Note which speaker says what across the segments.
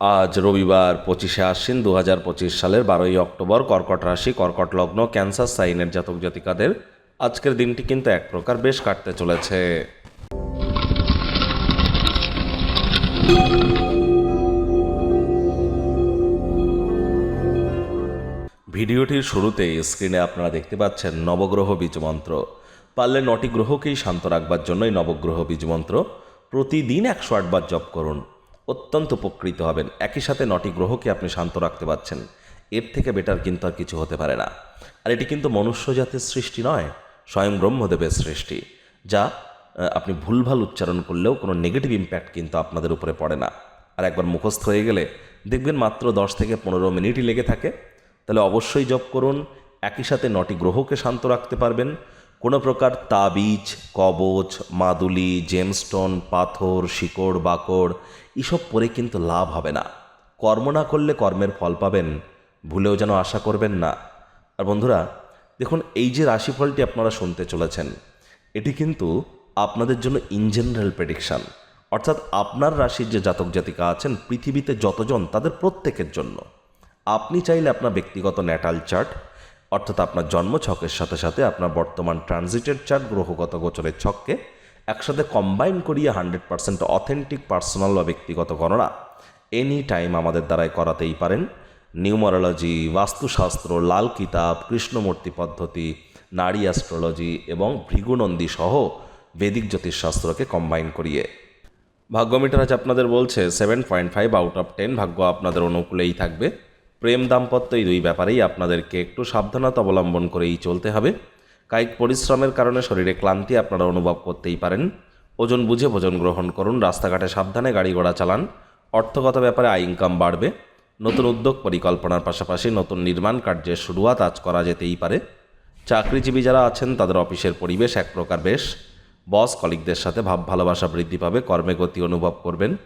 Speaker 1: আজ রবিবার পঁচিশে আশ্বিন দু হাজার পঁচিশ সালের বারোই অক্টোবর কর্কট রাশি, কর্কট লগ্ন, ক্যান্সার, সাইনের জাতক জাতিকাদের আজকের দিনটি কিন্তু এক প্রকার বেশ কাটতে চলেছে। ভিডিওটির শুরুতেই স্ক্রিনে আপনারা দেখতে পাচ্ছেন নবগ্রহ বীজমন্ত্র পারলে নটি গ্রহকেই শান্ত রাখবার জন্যই নবগ্রহ বীজমন্ত্র প্রতিদিন একশো আটবার জপ করুন। অত্যন্ত উপকৃত হবেন। একই সাথে নটি গ্রহকে আপনি শান্ত রাখতে পারছেন। এর থেকে বেটার কিন্তু আর কিছু হতে পারে না। আর এটি কিন্তু মনুষ্য জাতির সৃষ্টি নয়, স্বয়ং ব্রহ্মদেবের সৃষ্টি, যা আপনি ভুলভাল উচ্চারণ করলেও কোনো নেগেটিভ ইম্প্যাক্ট কিন্তু আপনাদের উপরে পড়ে না। আর একবার মুখস্থ হয়ে গেলে দেখবেন মাত্র দশ থেকে পনেরো মিনিটই লেগে থাকে। তাহলে অবশ্যই জপ করুন। একই সাথে নটি গ্রহকে শান্ত রাখতে পারবেন। কোনো প্রকার তাবিজ, কবচ, মাদুলি জেমস্টোন পাথর, শিকড়, বাকড়, এসব পরে কিন্তু লাভ হবে না। কর্ম না করলে কর্মের ফল পাবেন, ভুলেও যেন আশা করবেন না। আর বন্ধুরা, দেখুন, এই যে রাশিফলটি আপনারা শুনতে চলেছেন, এটি কিন্তু আপনাদের জন্য ইন জেনারেল প্রেডিকশান অর্থাৎ আপনার রাশির যে জাতক জাতিকা আছেন, পৃথিবীতে যতজন, তাদের প্রত্যেকের জন্য। আপনি চাইলে আপনার ব্যক্তিগত ন্যাটাল চার্ট অর্থাৎ আপনার জন্ম ছকের সাথে সাথে আপনার বর্তমান ট্রানজিটের চার্ট গ্রহগত গোচরের ছককে একসাথে কম্বাইন করিয়ে হান্ড্রেড পার্সেন্ট অথেন্টিক পার্সোনাল বা ব্যক্তিগত গণনা এনি টাইম আমাদের দ্বারাই করাতেই পারেন। নিউমারোলজি বাস্তুশাস্ত্র, লাল কিতাব, কৃষ্ণমূর্তি পদ্ধতি, নারী অ্যাস্ট্রোলজি এবং ভৃগুনন্দী সহ বেদিক জ্যোতিষশাস্ত্রকে কম্বাইন করিয়ে। ভাগ্যমিটার আজ আপনাদের বলছে seven point five out of ten ভাগ্য আপনাদের অনুকূলেই থাকবে। প্রেম দাম্পত্য এই দুই ব্যাপারেই আপনাদেরকে একটু সাবধানতা অবলম্বন করেই চলতে হবে। কায়িক পরিশ্রমের কারণে শরীরে ক্লান্তি আপনারা অনুভব করতেই পারেন। ওজন বুঝে ভোজন গ্রহণ করুন, রাস্তাঘাটে সাবধানে গাড়ি ঘোড়া চালান। অর্থগত ব্যাপারে আয় ইনকাম বাড়বে। নতুন উদ্যোগ পরিকল্পনার পাশাপাশি নতুন নির্মাণ কার্যের শুরুয়াত আজ করা যেতেই পারে। চাকরিজীবী যারা আছেন, তাদের অফিসের পরিবেশ এক প্রকার বেশ। বস কলিকদের সাথে ভাব ভালোবাসা বৃদ্ধি পাবে, কর্মে গতি অনুভব করবেন।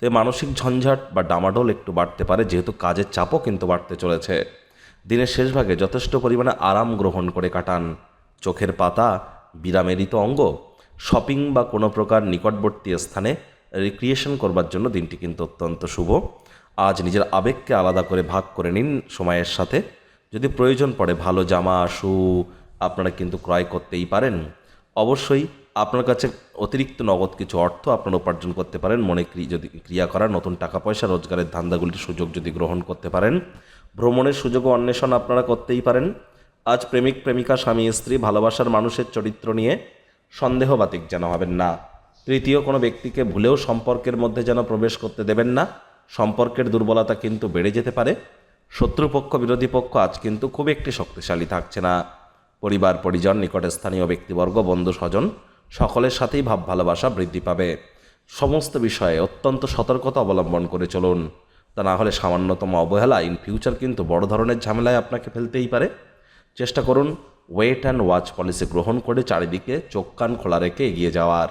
Speaker 1: তো মানসিক ঝঞ্ঝাট বা ডামাডোল একটু বাড়তে পারে, যেহেতু কাজের চাপও কিন্তু বাড়তে চলেছে। দিনের শেষ ভাগে যথেষ্ট পরিমাণে আরাম গ্রহণ করে কাটান। চোখের পাতা বিরামেরই তো অঙ্গ, শপিং বা কোনো প্রকার নিকটবর্তী স্থানে রিক্রিয়েশন করবার জন্য দিনটি কিন্তু অত্যন্ত শুভ। আজ নিজের আবেগকে আলাদা করে ভাগ করে নিন সময়ের সাথে। যদি প্রয়োজন পড়ে ভালো জামা, শু, আপনারা কিন্তু ক্রয় করতেই পারেন। অবশ্যই আপনার কাছে অতিরিক্ত নগদ কিছু অর্থ আপনারা উপার্জন করতে পারেন, মনে ক্রি- যদি ক্রিয়া করার, নতুন টাকা পয়সা, রোজগারের ধান্দাগুলির সুযোগ যদি গ্রহণ করতে পারেন। ভ্রমণের সুযোগ অন্বেষণ আপনারা করতেই পারেন। আজ প্রেমিক, প্রেমিকা, স্বামী, স্ত্রী, ভালোবাসার মানুষের চরিত্র নিয়ে সন্দেহবাতিক যেন হবেন না। তৃতীয়, কোনো ব্যক্তিকে ভুলেও সম্পর্কের মধ্যে যেন প্রবেশ করতে দেবেন না। সম্পর্কের দুর্বলতা কিন্তু বেড়ে যেতে পারে। শত্রুপক্ষ, বিরোধী পক্ষ আজ কিন্তু খুব একটি শক্তিশালী থাকছে না। পরিবার, পরিজন নিকটে স্থানীয় ব্যক্তিবর্গ বন্ধু স্বজন সকলের সাথেই ভাব ভালোবাসা বৃদ্ধি পাবে। সমস্ত বিষয়ে অত্যন্ত সতর্কতা অবলম্বন করে চলুন। তা না হলে সামান্যতম অবহেলা ইন ফিউচার কিন্তু বড় ধরনের ঝামেলায় আপনাকে ফেলতেই পারে। চেষ্টা করুন ওয়েট অ্যান্ড ওয়াচ পলিসি গ্রহণ করে চারিদিকে চোখ কান খোলা রেখে এগিয়ে যাওয়ার।